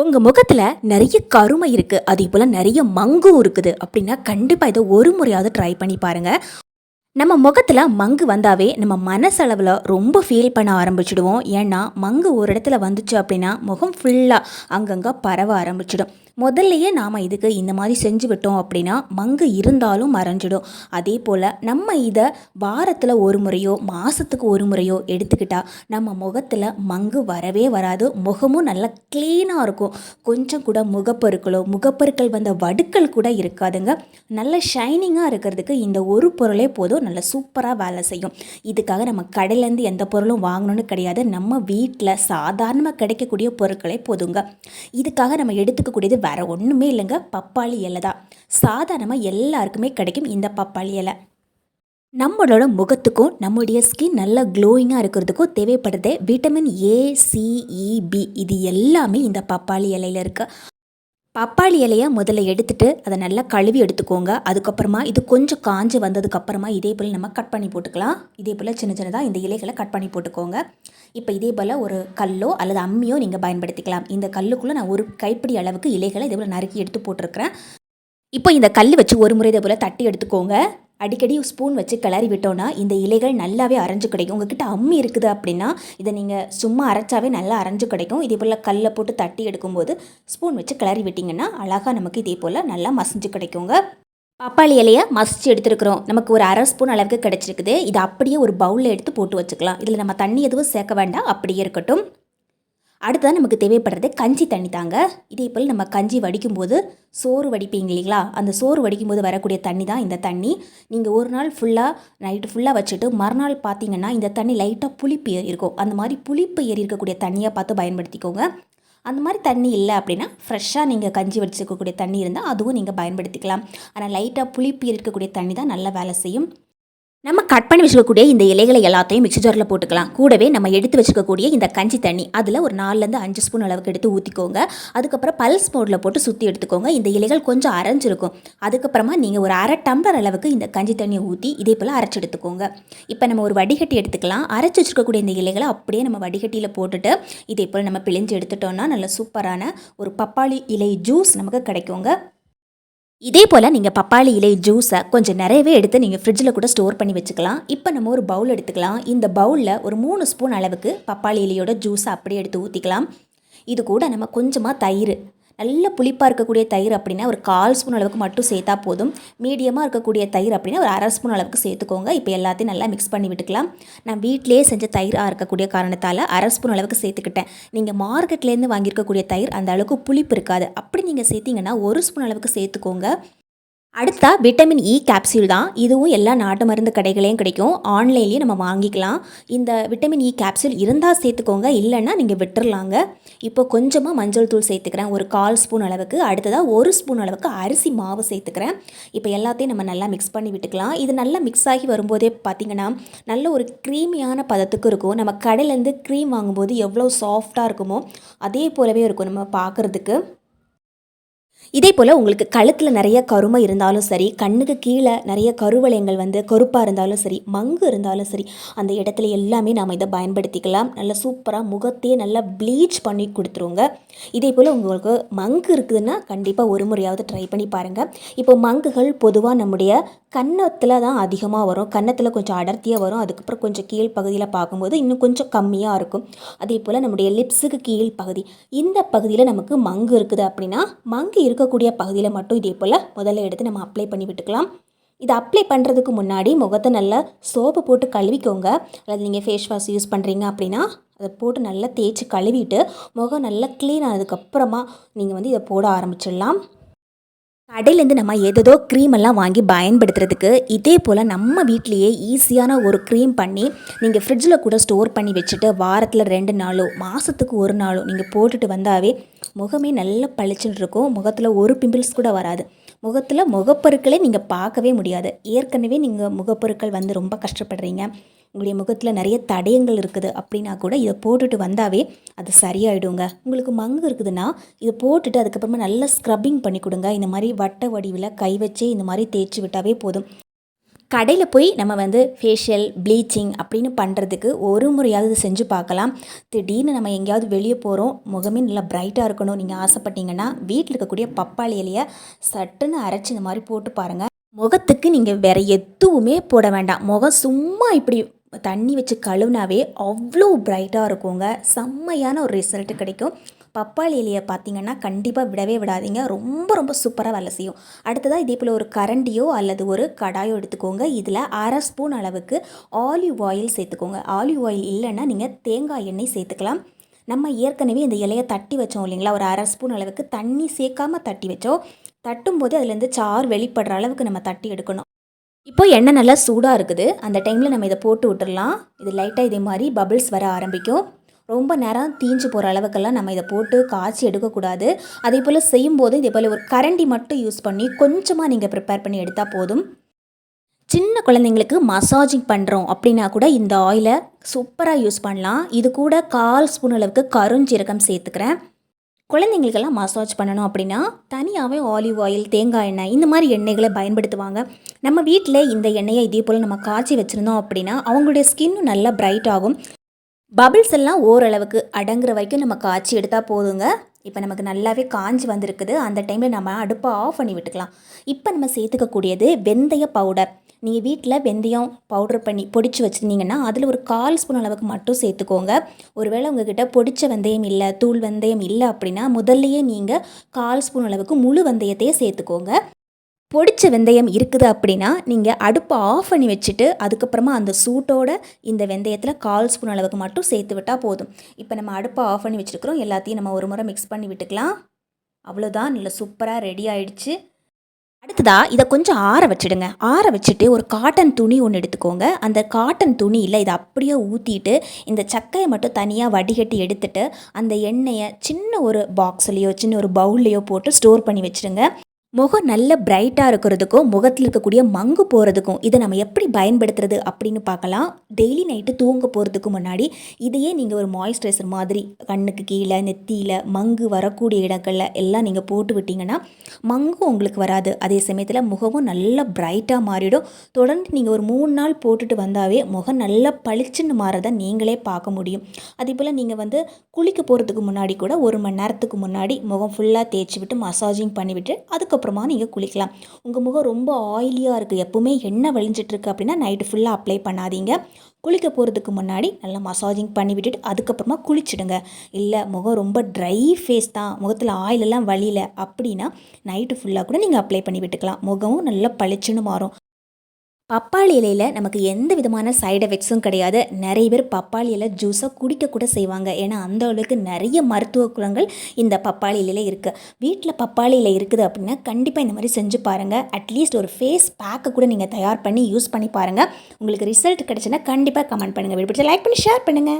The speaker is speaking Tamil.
உங்கள் முகத்தில் நிறைய கருமை இருக்குது அதே போல் நிறைய மங்கும் இருக்குது. அப்படின்னா கண்டிப்பாக இதை ஒரு முறையாவது ட்ரை பண்ணி பாருங்கள் நம்ம முகத்தில் மங்கு வந்தாவே நம்ம மனசளவில் ரொம்ப ஃபீல் பண்ண ஆரம்பிச்சிடுவோம். ஏன்னா மங்கு ஒரு இடத்துல வந்துச்சு அப்படின்னா முகம் ஃபுல்லாக அங்கங்கே பரவ ஆரம்பிச்சிடும். முதல்லையே நாம் இதுக்கு இந்த மாதிரி செஞ்சு விட்டோம் அப்படின்னா மங்கு இருந்தாலும் மறைஞ்சிடும். அதே போல் நம்ம இதை வாரத்தில் ஒரு முறையோ மாதத்துக்கு ஒரு முறையோ எடுத்துக்கிட்டால் நம்ம முகத்தில் மங்கு வரவே வராது. முகமும் நல்லா க்ளீனாக இருக்கும். கொஞ்சம் கூட முகப்பருக்களோ முகப்பருக்கள் வந்த வடுக்கள் கூட இருக்காதுங்க. நல்ல ஷைனிங்காக இருக்கிறதுக்கு இந்த ஒரு பொருளே போதும். நல்ல சூப்பராக வேலை செய்யும். இதுக்காக நம்ம கடையிலேருந்து எந்த பொருளும் வாங்கணும்னு கிடையாது. நம்ம வீட்டில் சாதாரணமாக கிடைக்கக்கூடிய பொருட்களே போதுங்க. இதுக்காக நம்ம எடுத்துக்கக்கூடியது வேற ஒன்றுமே இல்லைங்க. பப்பாளி இலை தான். சாதாரணமாக எல்லாருக்குமே கிடைக்கும் இந்த பப்பாளி இலை. நம்மளோட முகத்துக்கும் நம்முடைய ஸ்கின் நல்லா க்ளோயிங்காக இருக்கிறதுக்கும் தேவைப்படுது விட்டமின் ஏ சிஇபி e, இது எல்லாமே இந்த பப்பாளி இலையில இருக்குது பப்பாளி இலையை முதல்ல எடுத்துட்டு அதை நல்லா கழுவி எடுத்துக்கோங்க. அதுக்கப்புறமா இது கொஞ்சம் காஞ்சு வந்ததுக்கப்புறமா இதே போல் நம்ம கட் பண்ணி போட்டுக்கலாம். இதே போல் சின்ன சின்னதாக இந்த இலைகளை கட் பண்ணி போட்டுக்கோங்க. இப்போ இதே போல் ஒரு கல்லோ அல்லது அம்மியோ நீங்கள் பயன்படுத்திக்கலாம். இந்த கல்லுக்குள்ளே நான் ஒரு கைப்பிடி அளவுக்கு இலைகளை இதே போல் நறுக்கி எடுத்து போட்டிருக்கிறேன். இப்போ இந்த கல் வச்சு ஒரு முறை இதே போல் தட்டி எடுத்துக்கோங்க. அடிக்கடி ஸ்பூன் வச்சு கிளறி விட்டோன்னா இந்த இலைகள் நல்லாவே அரைஞ்சு கிடைக்கும். உங்ககிட்ட அம்மி இருக்குது அப்படின்னா இதை நீங்கள் சும்மா அரைச்சாவே நல்லா அரைஞ்சு கிடைக்கும். இதே போல் கல்லை போட்டு தட்டி எடுக்கும்போது ஸ்பூன் வச்சு கிளறி விட்டிங்கன்னா அழகாக நமக்கு இதே போல் நல்லா மசிஞ்சு கிடைக்குங்க. பப்பாளி இலையை மசிச்சு எடுத்துருக்குறோம். நமக்கு ஒரு அரை ஸ்பூன் அளவுக்கு கிடச்சிருக்குது. இதை அப்படியே ஒரு பவுலில் எடுத்து போட்டு வச்சுக்கலாம். இதில் நம்ம தண்ணி எதுவும் சேர்க்க வேண்டாம். அப்படியே இருக்கட்டும். அடுத்ததாக நமக்கு தேவைப்படுறது கஞ்சி தண்ணி தாங்க. இதே போல் நம்ம கஞ்சி வடிக்கும்போது சோறு வடிப்பீங்க இல்லைங்களா? அந்த சோறு வடிக்கும்போது வரக்கூடிய தண்ணி தான் இந்த தண்ணி. நீங்கள் ஒரு நாள் ஃபுல்லாக நைட்டு ஃபுல்லாக வச்சுட்டு மறுநாள் பார்த்தீங்கன்னா இந்த தண்ணி லைட்டாக புளிப்பு ஏறி இருக்கும். அந்த மாதிரி புளிப்பு ஏறி இருக்கக்கூடிய தண்ணியை பார்த்து பயன்படுத்திக்கோங்க. அந்த மாதிரி தண்ணி இல்லை அப்படின்னா ஃப்ரெஷ்ஷாக நீங்கள் கஞ்சி வச்சுக்கக்கூடிய தண்ணி இருந்தால் அதுவும் நீங்கள் பயன்படுத்திக்கலாம். ஆனால் லைட்டாக புளிப்பு இருக்கக்கூடிய தண்ணி தான் நல்லா வேலை செய்யும். நம்ம கட் பண்ணி வச்சுக்கக்கூடிய இந்த இலைகளை எல்லாத்தையும் மிக்சி ஜாரில் போட்டுக்கலாம். கூடவே நம்ம எடுத்து வச்சுக்கக்கூடிய இந்த கஞ்சி தண்ணி அதில் ஒரு நாலுலேருந்து அஞ்சு ஸ்பூன் அளவுக்கு எடுத்து ஊற்றிக்கோங்க அதுக்கப்புறம் பல்ஸ் மோடில் போட்டு சுற்றி எடுத்துக்கோங்க. இந்த இலைகள் கொஞ்சம் அரைஞ்சிருக்கும். அதுக்கப்புறமா நீங்கள் ஒரு அரை டம்ளர் அளவுக்கு இந்த கஞ்சி தண்ணியை ஊற்றி இதே போல் அரைச்சி எடுத்துக்கோங்க. இப்போ நம்ம ஒரு வடிகட்டி எடுத்துக்கலாம். அரைச்சி வச்சுருக்கக்கூடிய இந்த இலைகளை அப்படியே நம்ம வடிகட்டியில் போட்டுட்டு இதே போல் நம்ம பிழிஞ்சு எடுத்துட்டோம்னா நல்ல சூப்பரான ஒரு பப்பாளி இலை ஜூஸ் நமக்கு கிடைக்குங்க. இதே போல் நீங்கள் பப்பாளி இலை ஜூஸை கொஞ்சம் நிறையவே எடுத்து நீங்கள் ஃப்ரிட்ஜில் கூட ஸ்டோர் பண்ணி வச்சுக்கலாம். இப்போ நம்ம ஒரு பவுல் எடுத்துக்கலாம். இந்த பவுலில் ஒரு மூணு ஸ்பூன் அளவுக்கு பப்பாளி இலையோட ஜூஸை அப்படியே எடுத்து ஊற்றிக்கலாம் இது கூட நம்ம கொஞ்சமாக தயிர் நல்ல புளிப்பாக இருக்கக்கூடிய தயிர் அப்படின்னா ஒரு கால் ஸ்பூன் அளவுக்கு மட்டும் சேர்த்தா போதும். மீடியமாக இருக்கக்கூடிய தயிர் அப்படின்னா ஒரு அரை ஸ்பூன் அளவுக்கு சேர்த்துக்கோங்க. இப்போ எல்லாத்தையும் நல்லா மிக்ஸ் பண்ணி விட்டுக்கலாம். நான் வீட்டிலேயே செஞ்ச தயிராக இருக்கக்கூடிய காரணத்தால் அரை ஸ்பூன் அளவுக்கு சேர்த்துக்கிட்டேன். நீங்கள் மார்க்கெட்லேருந்து வாங்கியிருக்கக்கூடிய தயிர் அந்த அளவுக்கு புளிப்பு இருக்காது. அப்படி நீங்கள் சேர்த்திங்கன்னா ஒரு ஸ்பூன் அளவுக்கு சேர்த்துக்கோங்க. அடுத்தா விட்டமின் இ கேப்சூல் தான். இதுவும் எல்லா நாட்டு மருந்து கடைகளையும் கிடைக்கும். ஆன்லைன்லேயும் நம்ம வாங்கிக்கலாம். இந்த விட்டமின் இ கேப்சூல் இருந்தால் சேர்த்துக்கோங்க. இல்லைன்னா நீங்கள் விட்டுறலாங்க. இப்போ கொஞ்சமாக மஞ்சள் தூள் சேர்த்துக்கிறேன். ஒரு கால் ஸ்பூன் அளவுக்கு. அடுத்ததாக ஒரு ஸ்பூன் அளவுக்கு அரிசி மாவு சேர்த்துக்கிறேன். இப்போ எல்லாத்தையும் நம்ம நல்லா மிக்ஸ் பண்ணி விட்டுக்கலாம். இது நல்லா மிக்ஸ் ஆகி வரும்போதே பார்த்திங்கன்னா நல்ல ஒரு க்ரீமியான பதத்துக்கு இருக்கும். நம்ம கடையிலேருந்து க்ரீம் வாங்கும்போது எவ்வளோ சாஃப்டாக இருக்குமோ அதே போலவே இருக்கும் நம்ம பார்க்குறதுக்கு இதே போல் உங்களுக்கு கழுத்தில் நிறைய கருமை இருந்தாலும் சரி கண்ணுக்கு கீழே நிறைய கருவளையங்கள் வந்து கருப்பாக இருந்தாலும் சரி மங்கு இருந்தாலும் சரி அந்த இடத்துல எல்லாமே நாம் இதை பயன்படுத்திக்கலாம். நல்லா சூப்பராக முகத்தையே நல்லா ப்ளீச் பண்ணி கொடுத்துருவோங்க இதே போல் உங்களுக்கு மங்கு இருக்குதுன்னா கண்டிப்பாக ஒரு முறையாவது ட்ரை பண்ணி பாருங்கள் இப்போ மங்குகள் பொதுவாக நம்முடைய கன்னத்தில் தான் அதிகமாக வரும். கன்னத்தில் கொஞ்சம் அடர்த்தியாக வரும். அதுக்கப்புறம் கொஞ்சம் கீழ் பகுதியில் பார்க்கும்போது இன்னும் கொஞ்சம் கம்மியாக இருக்கும். அதே போல் நம்முடைய லிப்ஸுக்கு கீழ் பகுதி. இந்த பகுதியில் நமக்கு மங்கு இருக்குது அப்படின்னா மங்கு இருக்கக்கூடிய பகுதியில் மட்டும் இதே போல் முதல்ல எடுத்து நம்ம அப்ளை பண்ணி விட்டுக்கலாம். இதை அப்ளை பண்ணுறதுக்கு முன்னாடி முகத்தை நல்லா சோப்பு போட்டு கழுவிக்கோங்க. அல்லது நீங்கள் ஃபேஸ் வாஷ் யூஸ் பண்ணுறீங்க அப்படின்னா அதை போட்டு நல்லா தேய்ச்சி கழுவிட்டு முகம் நல்லா க்ளீன் ஆனதுக்கப்புறமா நீங்கள் வந்து இதை போட ஆரம்பிச்சிடலாம். கடையிலேருந்து நம்ம ஏதேதோ க்ரீம் எல்லாம் வாங்கி பயன்படுத்துறதுக்கு இதே போல் நம்ம வீட்லேயே ஈஸியான ஒரு க்ரீம் பண்ணி நீங்கள் ஃப்ரிட்ஜில் கூட ஸ்டோர் பண்ணி வச்சுட்டு வாரத்தில் ரெண்டு நாளோ மாதத்துக்கு ஒரு நாளோ நீங்கள் போட்டுட்டு வந்தாவே முகமே நல்லா பளிச்சுன்னு இருக்கும். முகத்தில் ஒரு பிம்பிள்ஸ் கூட வராது. முகத்தில் முகப்பொருட்களே நீங்கள் பார்க்கவே முடியாது. ஏற்கனவே நீங்கள் முகப்பொருட்கள் வந்து ரொம்ப கஷ்டப்படுறீங்க. உங்களுடைய முகத்தில் நிறைய தடயங்கள் இருக்குது அப்படின்னா கூட இதை போட்டுட்டு வந்தாவே அது சரியாயிடுங்க. உங்களுக்கு மங்கு இருக்குதுன்னா இதை போட்டுட்டு அதுக்கப்புறமா நல்லா ஸ்க்ரப்பிங் பண்ணி கொடுங்க. இந்த மாதிரி வட்ட வடிவில் கை வச்சே இந்த மாதிரி தேய்ச்சி விட்டாவே போதும். கடையில் போய் நம்ம வந்து ஃபேஷியல் ப்ளீச்சிங் அப்படின்னு பண்ணுறதுக்கு ஒரு முறையாவது செஞ்சு பார்க்கலாம். திடீர்னு நம்ம எங்கேயாவது வெளியே போகிறோம் முகமே நல்லா பிரைட்டாக இருக்கணும். நீங்கள் ஆசைப்பட்டீங்கன்னா வீட்டில் இருக்கக்கூடிய பப்பாளி இலையை சட்டுன்னு அரைச்சி இந்த மாதிரி போட்டு பாருங்கள் முகத்துக்கு நீங்கள் வேறு எதுவுமே போட வேண்டாம். முகம் சும்மா இப்படி தண்ணி வச்சு கழுவுனாவே அவ்வளோ பிரைட்டாக இருக்குங்க. செம்மையான ஒரு ரிசல்ட் கிடைக்கும். பப்பாளி இலையை பார்த்தீங்கன்னா கண்டிப்பாக விடவே விடாதீங்க. ரொம்ப ரொம்ப சூப்பராக வேலை செய்யும். அடுத்ததாக இதே போல் ஒரு கரண்டியோ அல்லது ஒரு கடாயோ எடுத்துக்கோங்க. இதில் அரை ஸ்பூன் அளவுக்கு ஆலிவ் ஆயில் சேர்த்துக்கோங்க. ஆலிவ் ஆயில் இல்லைன்னா நீங்கள் தேங்காய் எண்ணெய் சேர்த்துக்கலாம். நம்ம ஏற்கனவே இந்த இலையை தட்டி வச்சோம் இல்லைங்களா? ஒரு அரை ஸ்பூன் அளவுக்கு தண்ணி சேர்க்காம தட்டி வச்சோம். தட்டும் போது அதுலேருந்து சாறு வெளிப்படுற அளவுக்கு நம்ம தட்டி எடுக்கணும். இப்போ எண்ணெய் நல்லா சூடாக இருக்குது. அந்த டைமில் நம்ம இதை போட்டு விட்டுடலாம் இது லைட்டாக இதே மாதிரி பபிள்ஸ் வர ஆரம்பிக்கும். ரொம்ப நேரம் தீஞ்சு போகிற அளவுக்கெல்லாம் நம்ம இதை போட்டு காய்ச்சி எடுக்கக்கூடாது. அதே போல் செய்யும்போது இதே போல் ஒரு கரண்டி மட்டும் யூஸ் பண்ணி கொஞ்சமாக நீங்கள் ப்ரிப்பேர் பண்ணி எடுத்தால் போதும். சின்ன குழந்தைங்களுக்கு மசாஜிங் பண்ணுறோம் அப்படின்னா கூட இந்த ஆயிலை சூப்பராக யூஸ் பண்ணலாம். இது கூட கால் ஸ்பூன் அளவுக்கு கருஞ்சீரகம் சேர்த்துக்கிறேன். குழந்தைங்களுக்கெல்லாம் மசாஜ் பண்ணணும் அப்படின்னா தனியாகவே ஆலிவ் ஆயில் தேங்காய் எண்ணெய் இந்த மாதிரி எண்ணெய்களை பயன்படுத்துவாங்க. நம்ம வீட்டில் இந்த எண்ணெயை இதே போல் நம்ம காய்ச்சி வச்சுருந்தோம் அப்படின்னா அவங்களுடைய ஸ்கின்னும் நல்லா பிரைட் ஆகும். பபிள்ஸ் எல்லாம் ஓரளவுக்கு அடங்குற வரைக்கும் நம்ம காய்ச்சி எடுத்தால் போதுங்க. இப்போ நமக்கு நல்லாவே காஞ்சி வந்திருக்குது. அந்த டைமில் நம்ம அடுப்பை ஆஃப் பண்ணி விட்டுக்கலாம். இப்போ நம்ம சேர்த்துக்கக்கூடியது வெந்தய பவுடர் நீங்கள் வீட்டில் வெந்தயம் பவுடர் பண்ணி பொடிச்சு வச்சுருந்தீங்கன்னா அதில் ஒரு கால் ஸ்பூன் அளவுக்கு மட்டும் சேர்த்துக்கோங்க. ஒருவேளை உங்ககிட்ட பொடிச்ச வெந்தயம் இல்லை தூள் வெந்தயம் இல்லை அப்படின்னா முதல்லையே நீங்கள் கால் ஸ்பூன் அளவுக்கு முழு வெந்தயத்தையே சேர்த்துக்கோங்க. பொடிச்ச வெந்தயம் இருக்குது அப்படின்னா நீங்கள் அடுப்பை ஆஃப் பண்ணி வச்சுட்டு அதுக்கப்புறமா அந்த சூட்டோட இந்த வெந்தயத்தில் கால் ஸ்பூன் அளவுக்கு மட்டும் சேர்த்து விட்டால் போதும். இப்போ நம்ம அடுப்பை ஆஃப் பண்ணி வச்சுருக்கிறோம். எல்லாத்தையும் நம்ம ஒரு முறை மிக்ஸ் பண்ணி விட்டுக்கலாம். அவ்வளோதான் நல்லா சூப்பராக ரெடி ஆயிடுச்சு. அடுத்ததாக இதை கொஞ்சம் ஆற வச்சுடுங்க. ஆற வச்சுட்டு ஒரு காட்டன் துணி ஒன்று எடுத்துக்கோங்க. அந்த காட்டன் துணியில் இதை அப்படியே ஊற்றிட்டு இந்த சக்கையை மட்டும் தனியாக வடிகட்டி எடுத்துட்டு அந்த எண்ணெயை சின்ன ஒரு பாக்ஸ்லேயோ சின்ன ஒரு பவுல்லையோ போட்டு ஸ்டோர் பண்ணி வச்சுடுங்க. முகம் நல்ல பிரைட்டாக இருக்கிறதுக்கும் முகத்தில் இருக்கக்கூடிய மங்கு போகிறதுக்கும் இதை நம்ம எப்படி பயன்படுத்துறது அப்படின்னு பார்க்கலாம். டெய்லி நைட்டு தூங்க போகிறதுக்கு முன்னாடி இதையே நீங்கள் ஒரு மாய்ஸ்சரைசர் மாதிரி கண்ணுக்கு கீழே நெத்தியில் மங்கு வரக்கூடிய இடங்களில் எல்லாம் நீங்கள் போட்டு விட்டிங்கன்னா மங்கும் உங்களுக்கு வராது. அதே சமயத்தில் முகமும் நல்லா பிரைட்டாக மாறிடும். தொடர்ந்து நீங்கள் ஒரு மூணு நாள் போட்டுட்டு வந்தாவே முகம் நல்லா பளிச்சுன்னு மாறதை நீங்களே பார்க்க முடியும். அதே போல் நீங்கள் வந்து குளிக்க போகிறதுக்கு முன்னாடி கூட ஒரு மணி நேரத்துக்கு முன்னாடி முகம் ஃபுல்லாக தேய்ச்சி விட்டு மசாஜிங் பண்ணிவிட்டு அதுக்கு அதுக்கப்புறமா நீங்கள் குளிக்கலாம். உங்கள் முகம் ரொம்ப ஆயிலியாக இருக்குது எப்போவுமே எண்ணெய் வழிஞ்சிட்ருக்கு அப்படின்னா நைட்டு ஃபுல்லாக அப்ளை பண்ணாதீங்க. குளிக்க போகிறதுக்கு முன்னாடி நல்லா மசாஜிங் பண்ணி விட்டுட்டு அதுக்கப்புறமா குளிச்சிடுங்க. இல்லை முகம் ரொம்ப ட்ரை ஃபேஸ் தான். முகத்தில் ஆயிலெல்லாம் வழியில் அப்படின்னா நைட்டு ஃபுல்லாக கூட நீங்கள் அப்ளை பண்ணி விட்டுக்கலாம். முகமும் நல்லா பளிச்சுன்னு மாறும். பப்பாளி இலையில் நமக்கு எந்த விதமான சைடு எஃபெக்ட்ஸும் கிடையாது. நிறைய பேர் பப்பாளி இலை ஜூஸாக குடிக்க கூட செய்வாங்க. ஏன்னா அந்த அளவுக்கு நிறைய மருத்துவ குணங்கள் இந்த பப்பாளி இலையில் இருக்குது வீட்டில் பப்பாளி இலை இருக்குது அப்படின்னா கண்டிப்பாக இந்த மாதிரி செஞ்சு பாருங்கள் அட்லீஸ்ட் ஒரு ஃபேஸ் பேக்கை கூட நீங்கள் தயார் பண்ணி யூஸ் பண்ணி பாருங்கள் உங்களுக்கு ரிசல்ட் கிடச்சுன்னா கண்டிப்பாக கமெண்ட் பண்ணுங்கள் வீடு லைக் பண்ணி ஷேர் பண்ணுங்கள்